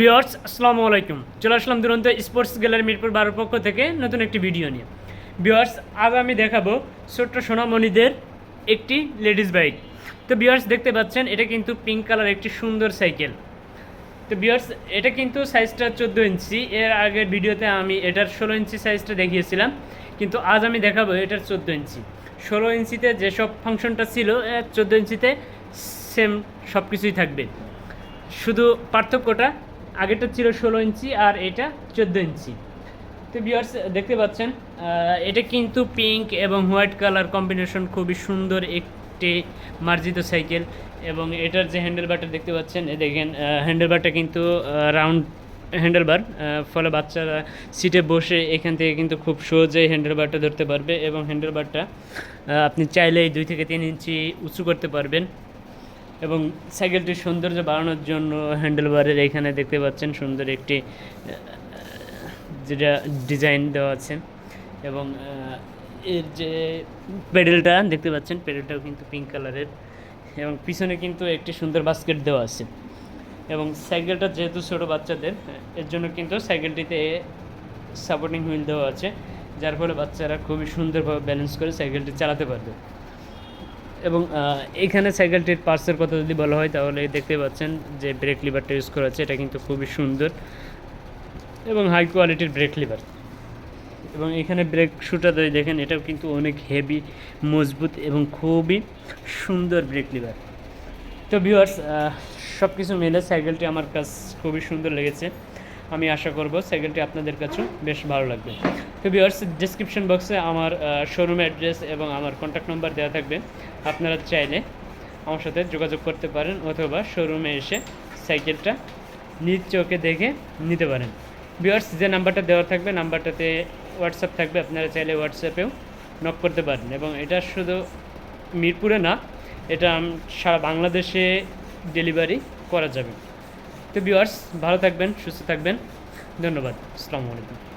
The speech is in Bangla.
ভিওর্স আসসালামু আলাইকুম। চলে আসলাম দুরন্ত স্পোর্টস গ্যালারি মিরপুর বারোর পক্ষ থেকে নতুন একটি ভিডিও নিয়ে। ভিওর্স আজ আমি দেখাবো ছোট্ট সোনামণিদের একটি লেডিস বাইক। তো ভিওর্স দেখতে পাচ্ছেন, এটা কিন্তু পিঙ্ক কালার একটি সুন্দর সাইকেল। তো ভিওর্স এটা কিন্তু সাইজটা চোদ্দ ইঞ্চি। এর আগের ভিডিওতে আমি এটার ষোলো ইঞ্চি সাইজটা দেখিয়েছিলাম। কিন্তু আজ আমি দেখাবো এটার চোদ্দ ইঞ্চি। ষোলো ইঞ্চিতে যেসব ফাংশনটা ছিল চোদ্দ ইঞ্চিতে সেম সব কিছুই থাকবে। শুধু পার্থক্যটা আগেরটা ছিল ষোলো ইঞ্চি আর এটা চোদ্দ ইঞ্চি। তো বিয়ার্স দেখতে পাচ্ছেন এটা কিন্তু পিঙ্ক এবং হোয়াইট কালার কম্বিনেশন খুবই সুন্দর একটি মার্জিত সাইকেল এবং এটার যে হ্যান্ডেল বারটা দেখতে পাচ্ছেন দেখেন হ্যান্ডেল বারটা কিন্তু রাউন্ড হ্যান্ডেল বার ফলে বাচ্চারা সিটে বসে এখান থেকে কিন্তু খুব সহজেই হ্যান্ডেল বারটা ধরতে পারবে এবং হ্যান্ডেল বারটা আপনি চাইলেই দুই থেকে তিন ইঞ্চি উঁচু করতে পারবেন। এবং সাইকেলটির সৌন্দর্য বাড়ানোর জন্য হ্যান্ডেলবারের এখানে দেখতে পাচ্ছেন সুন্দর একটি যেটা ডিজাইন দেওয়া আছে। এবং এর যে পেডেলটা দেখতে পাচ্ছেন পেডেলটাও কিন্তু পিঙ্ক কালারের এবং পিছনে কিন্তু একটি সুন্দর বাস্কেট দেওয়া আছে। এবং সাইকেলটা যেহেতু ছোটো বাচ্চাদের, এর জন্য কিন্তু সাইকেলটিতে সাপোর্টিং হুইল দেওয়া আছে, যার ফলে বাচ্চারা খুবই সুন্দরভাবে ব্যালেন্স করে সাইকেলটি চালাতে পারবে। এবং এখানে সাইকেলটির পার্সের কথা যদি বলা হয়, তাহলে দেখতে পাচ্ছেন যে ব্রেক লিভারটা ইউজ করা আছে এটা কিন্তু খুবই সুন্দর এবং হাই কোয়ালিটির ব্রেক লিভার এবং এখানে ব্রেক শুটা দেখেন, এটাও কিন্তু অনেক হেভি মজবুত এবং খুবই সুন্দর ব্রেক লিভার তো ভিউয়ার্স সব কিছু মিলে সাইকেলটি আমার কাছে খুবই সুন্দর লেগেছে। আমি আশা করব সাইকেলটি আপনাদের কাছেও বেশ ভালো লাগবে। তো ভিউয়ার্স ডিসক্রিপশন বক্সে আমার শোরুম অ্যাড্রেস এবং আমার কন্ট্যাক্ট নাম্বার দেওয়া থাকবে। আপনারা চাইলে আমার সাথে যোগাযোগ করতে পারেন অথবা শোরুমে এসে সাইকেলটা নিজ চোখে দেখে নিতে পারেন। ভিউয়ার্স যে নাম্বারটা দেওয়া থাকবে, নাম্বারটাতে হোয়াটসঅ্যাপ থাকবে। আপনারা চাইলে হোয়াটসঅ্যাপেও নক করতে পারেন এবং এটা শুধু মিরপুরে না, এটা সারা বাংলাদেশে ডেলিভারি করা যাবে। তো ভিউয়ার্স ভালো থাকবেন সুস্থ থাকবেন। ধন্যবাদ। আসসালামু আলাইকুম।